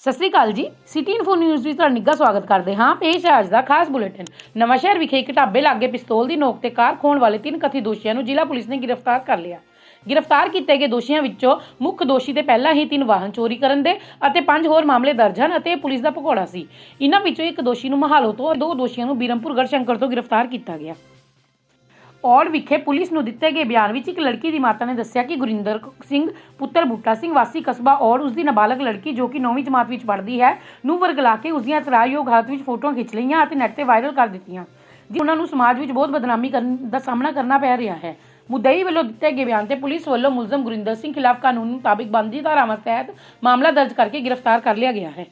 ਸਤਿ ਸ੍ਰੀ ਅਕਾਲ ਜੀ। City info news ਵਿੱਚ ਤੁਹਾਡਾ ਨਿੱਘਾ ਸਵਾਗਤ ਕਰਦੇ ਹਾਂ। ਪੇਸ਼ ਹੈ ਅੱਜ ਦਾ ਖਾਸ ਬੁਲੇਟਿਨ। ਨਵਾਂਸ਼ਹਿਰ ਵਿਖੇ ਇੱਕ ਢਾਬੇ ਲਾਗੇ ਪਿਸਤੌਲ ਦੀ ਨੋਕ ਤੇ ਕਾਰ ਖੋਣ ਵਾਲੇ ਤਿੰਨ ਕਥਿਤ ਦੋਸ਼ੀਆਂ ਨੂੰ ਜ਼ਿਲ੍ਹਾ ਪੁਲਿਸ ਨੇ ਗ੍ਰਿਫਤਾਰ ਕਰ ਲਿਆ। ਗ੍ਰਿਫਤਾਰ ਕੀਤੇ ਗਏ ਦੋਸ਼ੀਆਂ ਵਿੱਚੋਂ ਮੁੱਖ ਦੋਸ਼ੀ ਤੇ ਪਹਿਲਾਂ ਹੀ ਤਿੰਨ ਵਾਹਨ ਚੋਰੀ ਕਰਨ ਦੇ ਅਤੇ ਪੰਜ ਹੋਰ ਮਾਮਲੇ ਦਰਜ ਹਨ ਅਤੇ ਪੁਲਿਸ ਦਾ ਭਗੌੜਾ ਸੀ। ਇਹਨਾਂ ਵਿੱਚੋਂ ਇੱਕ ਦੋਸ਼ੀ ਨੂੰ ਮਹਾਲੋ ਤੋਂ ਦੋ ਦੋਸ਼ੀਆਂ ਨੂੰ ਬੀਰਮਪੁਰ ਗੜਸ਼ੰਕਰ ਤੋਂ ਗ੍ਰਿਫਤਾਰ ਕੀਤਾ ਗਿਆ। ਔੜ ਵਿਖੇ ਪੁਲਿਸ ਨੂੰ ਦਿੱਤੇ ਗਏ ਬਿਆਨ ਵਿੱਚ ਇੱਕ ਲੜਕੀ ਦੀ ਮਾਤਾ ਨੇ ਦੱਸਿਆ ਕਿ ਗੁਰਿੰਦਰ ਸਿੰਘ, ਪੁੱਤਰ ਬੂਟਾ ਸਿੰਘ, ਵਾਸੀ ਕਸਬਾ ਔੜ, ਉਸ ਦੀ ਨਾਬਾਲਗ ਲੜਕੀ ਜੋ ਕਿ 9ਵੀਂ ਜਮਾਤ ਵਿੱਚ ਪੜ੍ਹਦੀ ਹੈ, ਨੂੰ ਵਰਗਲਾ ਕੇ ਉਸ ਦੀਆਂ ਇਤਰਾਜ਼ਯੋਗ ਹਾਲਤ ਵਿੱਚ ਫੋਟੋਆਂ ਖਿੱਚ ਲਈਆਂ ਅਤੇ ਨੈੱਟ ਤੇ ਵਾਇਰਲ ਕਰ ਦਿੱਤੀਆਂ, ਜੀ ਉਹਨਾਂ ਨੂੰ ਸਮਾਜ ਵਿੱਚ ਬਹੁਤ ਬਦਨਾਮੀ ਕਰਨ ਦਾ ਸਾਹਮਣਾ ਕਰਨਾ ਪੈ ਰਿਹਾ ਹੈ। ਮੁੱਦਈ ਵੱਲੋਂ ਦਿੱਤੇ ਗਏ ਬਿਆਨ ਤੇ ਪੁਲਿਸ ਵੱਲੋਂ ਮੁਲਜ਼ਮ ਗੁਰਿੰਦਰ ਸਿੰਘ ਖਿਲਾਫ ਕਾਨੂੰਨ ਮੁਤਾਬਿਕ ਬੰਦੀ ਧਾਰਾਵਾਂ ਤਹਿਤ ਮਾਮਲਾ ਦਰਜ ਕਰਕੇ ਗ੍ਰਿਫਤਾਰ ਕਰ ਲਿਆ ਗਿਆ ਹੈ।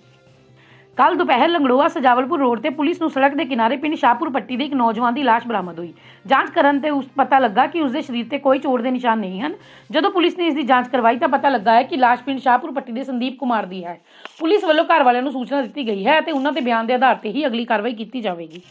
ਕੱਲ ਦੁਪਹਿਰ ਲੰਗੜੋਆ ਸਜਾਵਲਪੁਰ ਰੋਡ ਤੇ ਪੁਲਿਸ ਨੂੰ ਸੜਕ ਦੇ ਕਿਨਾਰੇ ਪਿੰਡ ਸ਼ਾਹਪੁਰ ਪੱਟੀ ਦੇ ਇੱਕ ਨੌਜਵਾਨ ਦੀ ਲਾਸ਼ ਬਰਾਮਦ ਹੋਈ। ਜਾਂਚ ਕਰਨ ਤੇ ਉਸ ਪਤਾ ਲੱਗਾ ਕਿ ਉਸ ਦੇ ਸਰੀਰ ਤੇ ਕੋਈ ਚੋਟ ਦੇ ਨਿਸ਼ਾਨ ਨਹੀਂ ਹਨ। ਜਦੋਂ ਪੁਲਿਸ ਨੇ ਇਸ ਦੀ ਜਾਂਚ ਕਰਵਾਈ ਤਾਂ ਪਤਾ ਲੱਗਾ ਹੈ ਕਿ ਲਾਸ਼ ਪਿੰਡ ਸ਼ਾਹਪੁਰ ਪੱਟੀ ਦੇ ਸੰਦੀਪ ਕੁਮਾਰ ਦੀ ਹੈ। ਪੁਲਿਸ ਵੱਲੋਂ ਘਰ ਵਾਲਿਆਂ ਨੂੰ ਸੂਚਨਾ ਦਿੱਤੀ ਗਈ ਹੈ ਅਤੇ ਉਹਨਾਂ ਦੇ ਬਿਆਨ ਦੇ ਆਧਾਰ ਤੇ ਹੀ ਅਗਲੀ ਕਾਰਵਾਈ ਕੀਤੀ ਜਾਵੇਗੀ।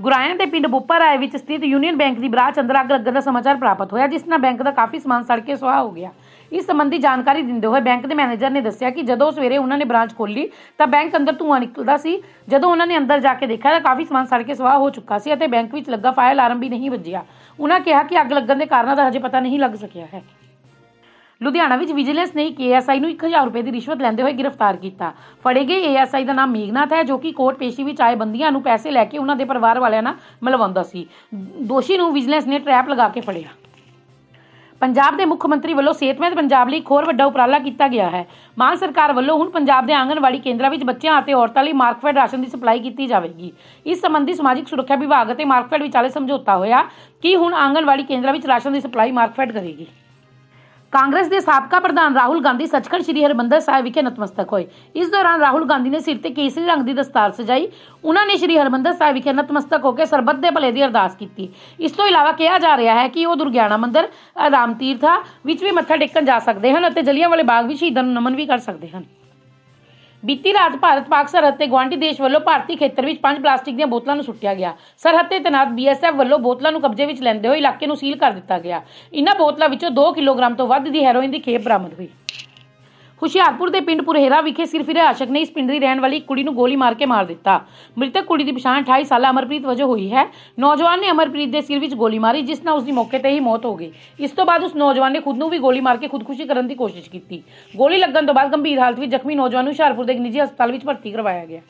ਗੁਰਾਇਆਂ ਦੇ ਪਿੰਡ ਬੁੱਪਾ ਰਾਏ ਵਿੱਚ ਸਥਿਤ ਯੂਨੀਅਨ ਬੈਂਕ ਦੀ ਬ੍ਰਾਂਚ ਅੰਦਰ ਅੱਗ ਲੱਗਣ ਦਾ ਸਮਾਚਾਰ ਪ੍ਰਾਪਤ ਹੋਇਆ, ਜਿਸ ਨਾਲ ਬੈਂਕ ਦਾ ਕਾਫੀ ਸਮਾਨ ਸੜ ਕੇ ਸੁਆਹ ਹੋ ਗਿਆ। ਇਸ ਸੰਬੰਧੀ ਜਾਣਕਾਰੀ ਦਿੰਦੇ ਹੋਏ ਬੈਂਕ ਦੇ ਮੈਨੇਜਰ ਨੇ ਦੱਸਿਆ ਕਿ ਜਦੋਂ ਸਵੇਰੇ ਉਹਨਾਂ ਨੇ ਬ੍ਰਾਂਚ ਖੋਲ੍ਹੀ, ਤਾਂ ਬੈਂਕ ਅੰਦਰ ਧੂੰਆਂ ਨਿਕਲਦਾ ਸੀ। ਜਦੋਂ ਉਹਨਾਂ ਨੇ ਅੰਦਰ ਜਾ ਕੇ ਦੇਖਿਆ, ਤਾਂ ਕਾਫੀ ਸਮਾਨ ਸੜ ਕੇ ਸੁਆਹ ਹੋ ਚੁੱਕਾ ਸੀ ਅਤੇ ਬੈਂਕ ਵਿੱਚ ਲੱਗਾ ਫਾਇਰ ਅਲਾਰਮ ਵੀ ਨਹੀਂ ਵੱਜਿਆ। ਉਹਨਾਂ ਕਿਹਾ ਕਿ ਅੱਗ ਲੱਗਣ ਦੇ ਕਾਰਨਾਂ ਦਾ ਹਜੇ ਪਤਾ ਨਹੀਂ ਲੱਗ ਸਕਿਆ ਹੈ। ਲੁਧਿਆਣਾ ਵਿੱਚ ਵਿਜੀਲੈਂਸ ਨੇ ਇੱਕ ਏਐਸਆਈ ਨੂੰ 1000 ਰੁਪਏ ਦੀ ਰਿਸ਼ਵਤ ਲੈਂਦੇ ਹੋਏ ਗ੍ਰਿਫਤਾਰ ਕੀਤਾ। ਫੜੇ ਗਏ ਏਐਸਆਈ ਦਾ ਨਾਮ ਮੇਘਨਾਥ ਹੈ, ਜੋ ਕਿ ਕੋਰਟ ਪੇਸ਼ੀ ਵਿੱਚ ਆਏ ਬੰਦੀਆਂ ਨੂੰ ਪੈਸੇ ਲੈ ਕੇ ਉਹਨਾਂ ਦੇ ਪਰਿਵਾਰ ਵਾਲਿਆਂ ਨਾਲ ਮਿਲਵਾਉਂਦਾ ਸੀ। ਦੋਸ਼ੀ ਨੂੰ ਵਿਜੀਲੈਂਸ ਨੇ ਟਰੈਪ ਲਗਾ ਕੇ ਫੜਿਆ। ਪੰਜਾਬ ਦੇ ਮੁੱਖ ਮੰਤਰੀ ਵੱਲੋਂ ਸਿਹਤਮੰਦ ਪੰਜਾਬ ਲਈ ਇੱਕ ਵੱਡਾ ਉਪਰਾਲਾ ਕੀਤਾ ਗਿਆ ਹੈ। ਮਾਨ ਸਰਕਾਰ ਵੱਲੋਂ ਹੁਣ ਪੰਜਾਬ ਦੇ ਆਂਗਣਵਾੜੀ ਕੇਂਦਰਾਂ ਵਿੱਚ ਬੱਚਿਆਂ ਅਤੇ ਔਰਤਾਂ ਲਈ ਮਾਰਕਫੈਡ ਰਾਸ਼ਨ ਦੀ ਸਪਲਾਈ ਕੀਤੀ ਜਾਵੇਗੀ। ਇਸ ਸੰਬੰਧੀ ਸਮਾਜਿਕ ਸੁਰੱਖਿਆ ਵਿਭਾਗ ਅਤੇ ਮਾਰਕਫੈਡ ਵਿਚਾਲੇ ਸਮਝੌਤਾ ਹੋਇਆ ਕਿ ਹੁਣ ਆਂਗਣਵਾੜੀ ਕੇਂਦਰਾਂ ਵਿੱਚ ਰਾਸ਼ਨ ਦੀ ਸਪਲਾਈ ਮਾਰਕਫੈਡ ਕਰੇਗੀ। ਕਾਂਗਰਸ ਦੇ ਸਾਬਕਾ ਪ੍ਰਧਾਨ ਰਾਹੁਲ ਗਾਂਧੀ ਸੱਚਖੰਡ ਸ੍ਰੀ ਹਰਿਮੰਦਰ ਸਾਹਿਬ ਵਿਖੇ ਨਤਮਸਤਕ ਹੋਏ। ਇਸ ਦੌਰਾਨ ਰਾਹੁਲ ਗਾਂਧੀ ਨੇ ਸਿਰ ਤੇ ਕੇਸਰੀ ਰੰਗ ਦੀ ਦਸਤਾਰ ਸਜਾਈ। ਉਹਨਾਂ ਨੇ ਸ੍ਰੀ ਹਰਿਮੰਦਰ ਸਾਹਿਬ ਵਿਖੇ ਨਤਮਸਤਕ ਹੋ ਕੇ ਸਰਬੱਤ ਦੇ ਭਲੇ ਦੀ ਅਰਦਾਸ ਕੀਤੀ। ਇਸ ਤੋਂ ਇਲਾਵਾ ਕਿਹਾ ਜਾ ਰਿਹਾ ਹੈ ਕਿ ਉਹ ਦੁਰਗਿਆਣਾ ਮੰਦਿਰ ਰਾਮ ਤੀਰਥਾ ਵਿੱਚ ਵੀ ਮੱਥਾ ਟੇਕਣ ਜਾ ਸਕਦੇ ਹਨ ਅਤੇ ਜਲਿਆਂਵਾਲੇ ਬਾਗ ਵਿੱਚ ਸ਼ਹੀਦਾਂ ਨੂੰ ਨਮਨ ਵੀ ਕਰ ਸਕਦੇ ਹਨ। ਬੀਤੀ ਰਾਤ ਭਾਰਤ ਪਾਕ ਸਰਹੱਦ ਤੇ ਗੁਆਂਢੀ ਦੇਸ਼ ਵੱਲੋਂ ਭਾਰਤੀ ਖੇਤਰ ਵਿੱਚ ਪੰਜ ਪਲਾਸਟਿਕ ਦੀਆਂ ਬੋਤਲਾਂ ਨੂੰ ਸੁੱਟਿਆ ਗਿਆ। ਸਰਹੱਦ ਤੇ ਤੈਨਾਤ ਬੀਐਸਐਫ ਵੱਲੋਂ ਬੋਤਲਾਂ ਨੂੰ ਕਬਜ਼ੇ ਵਿੱਚ ਲੈਂਦੇ ਹੋਏ ਇਲਾਕੇ ਨੂੰ ਸੀਲ ਕਰ ਦਿੱਤਾ ਗਿਆ। ਇਨ੍ਹਾਂ ਬੋਤਲਾਂ ਵਿੱਚੋਂ 2 ਕਿਲੋਗ੍ਰਾਮ ਤੋਂ ਵੱਧ ਦੀ ਹੈਰੋਇਨ ਦੀ ਖੇਪ ਬਰਾਮਦ ਹੋਈ। ਹੁਸ਼ਿਆਰਪੁਰ ਦੇ ਪਿੰਡ ਪੁਰਹੇਰਾ ਵਿਖੇ ਸਿਰਫਿਰ ਆਸ਼ਕ ਨੇ ਇਸ ਪਿੰਡ ਦੀ ਰਹਿਣ ਵਾਲੀ ਇੱਕ ਕੁੜੀ ਨੂੰ ਗੋਲੀ ਮਾਰ ਕੇ ਮਾਰ ਦਿੱਤਾ। ਮ੍ਰਿਤਕ ਕੁੜੀ ਦੀ ਪਛਾਣ 28 ਸਾਲਾ ਅਮਰਪ੍ਰੀਤ ਵਜੋਂ ਹੋਈ ਹੈ। ਨੌਜਵਾਨ ਨੇ ਅਮਰਪ੍ਰੀਤ ਦੇ ਸਿਰ ਵਿੱਚ ਗੋਲੀ ਮਾਰੀ, ਜਿਸ ਨਾਲ ਉਸ ਦੀ ਮੌਕੇ ਤੇ ਹੀ ਮੌਤ ਹੋ ਗਈ। ਇਸ ਤੋਂ ਬਾਅਦ ਉਸ ਨੌਜਵਾਨ ਨੇ ਖੁਦ ਨੂੰ ਵੀ ਗੋਲੀ ਮਾਰ ਕੇ ਖੁਦਕੁਸ਼ੀ ਕਰਨ ਦੀ ਕੋਸ਼ਿਸ਼ ਕੀਤੀ। ਗੋਲੀ ਲੱਗਣ ਤੋਂ ਬਾਅਦ ਗੰਭੀਰ ਹਾਲਤ ਵਿੱਚ ਜ਼ਖਮੀ ਨੌਜਵਾਨ ਨੂੰ ਹੁਸ਼ਿਆਰਪੁਰ ਦੇ ਇੱਕ ਨਿੱਜੀ ਹਸਪਤਾਲ ਵਿੱਚ ਭਰਤੀ ਕਰਵਾਇਆ ਗਿਆ।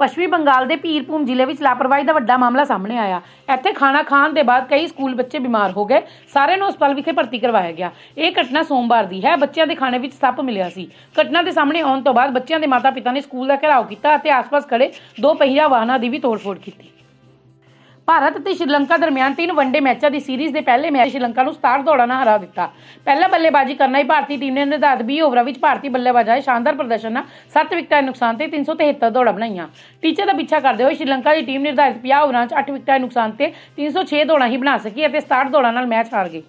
ਪੱਛਮੀ ਬੰਗਾਲ ਦੇ ਪੀਰਭੂਮ ਜ਼ਿਲ੍ਹੇ ਵਿੱਚ ਲਾਪਰਵਾਹੀ ਦਾ ਵੱਡਾ ਮਾਮਲਾ ਸਾਹਮਣੇ ਆਇਆ। ਇੱਥੇ ਖਾਣਾ ਖਾਣ ਦੇ ਬਾਅਦ ਕਈ ਸਕੂਲ ਬੱਚੇ ਬਿਮਾਰ ਹੋ ਗਏ। ਸਾਰਿਆਂ ਨੂੰ ਹਸਪਤਾਲ ਵਿਖੇ ਭਰਤੀ ਕਰਵਾਇਆ ਗਿਆ। ਇਹ ਘਟਨਾ ਸੋਮਵਾਰ ਦੀ ਹੈ। ਬੱਚਿਆਂ ਦੇ ਖਾਣੇ ਵਿੱਚ ਸੱਪ ਮਿਲਿਆ ਸੀ। ਘਟਨਾ ਦੇ ਸਾਹਮਣੇ ਆਉਣ ਤੋਂ ਬਾਅਦ ਬੱਚਿਆਂ ਦੇ ਮਾਤਾ-ਪਿਤਾ ਨੇ ਸਕੂਲ ਦਾ ਘਿਰਾਓ ਕੀਤਾ ਅਤੇ ਆਸ-ਪਾਸ ਖੜੇ ਦੋ ਪਹੀਆ ਵਾਹਨਾਂ ਦੀ ਵੀ ਤੋੜਫੋੜ ਕੀਤੀ। ਭਾਰਤ ਅਤੇ ਸ਼੍ਰੀਲੰਕਾ ਦਰਮਿਆਨ ਤਿੰਨ ਵਨਡੇ ਮੈਚਾਂ ਦੀ ਸੀਰੀਜ਼ ਦੇ ਪਹਿਲੇ ਮੈਚ ਸ਼੍ਰੀਲੰਕਾ ਨੂੰ 67 ਦੌੜਾਂ ਨਾਲ ਹਰਾ ਦਿੱਤਾ। ਪਹਿਲਾ ਬੱਲੇਬਾਜ਼ੀ ਕਰਨਾ ਹੀ ਭਾਰਤੀ ਟੀਮ ਨੇ ਨਿਰਧਾਰਤ 20 ਓਵਰਾਂ ਵਿੱਚ ਭਾਰਤੀ ਬੱਲੇਬਾਜ਼ਾਂ ਦੇ ਸ਼ਾਨਦਾਰ ਪ੍ਰਦਰਸ਼ਨ ਨਾਲ 7 ਵਿਕਟਾਂ ਦੇ ਨੁਕਸਾਨ ਤੇ 373 ਦੌੜਾਂ ਬਣਾਈਆਂ। ਟੀਚੇ ਦਾ ਪਿੱਛਾ ਕਰਦੇ ਹੋਏ ਸ਼੍ਰੀਲੰਕਾ ਦੀ ਟੀਮ ਨਿਰਧਾਰਿਤ 50 ਓਵਰਾਂ 'ਚ 8 ਵਿਕਟਾਂ ਦੇ ਨੁਕਸਾਨ ਤੇ 306 ਦੌੜਾਂ ਹੀ ਬਣਾ ਸਕੀ ਅਤੇ 67 ਦੌੜਾਂ ਨਾਲ ਮੈਚ ਹਾਰ ਗਈ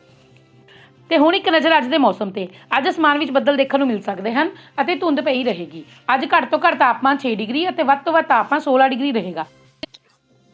ਤੇ ਹੁਣ ਇੱਕ ਨਜ਼ਰ ਅੱਜ ਦੇ ਮੌਸਮ ਤੇ। ਅੱਜ ਅਸਮਾਨ ਵਿੱਚ ਬੱਦਲ ਦੇਖਣ ਨੂੰ ਮਿਲ ਸਕਦੇ ਹਨ ਅਤੇ ਧੁੰਦ ਪਈ ਰਹੇਗੀ। ਅੱਜ ਘੱਟ ਤੋਂ ਘੱਟ ਤਾਪਮਾਨ 6 ਡਿਗਰੀ ਅਤੇ ਵੱਧ ਤੋਂ ਵੱਧ ਤਾਪਮਾਨ 16 ਡਿਗਰੀ ਰਹੇਗਾ।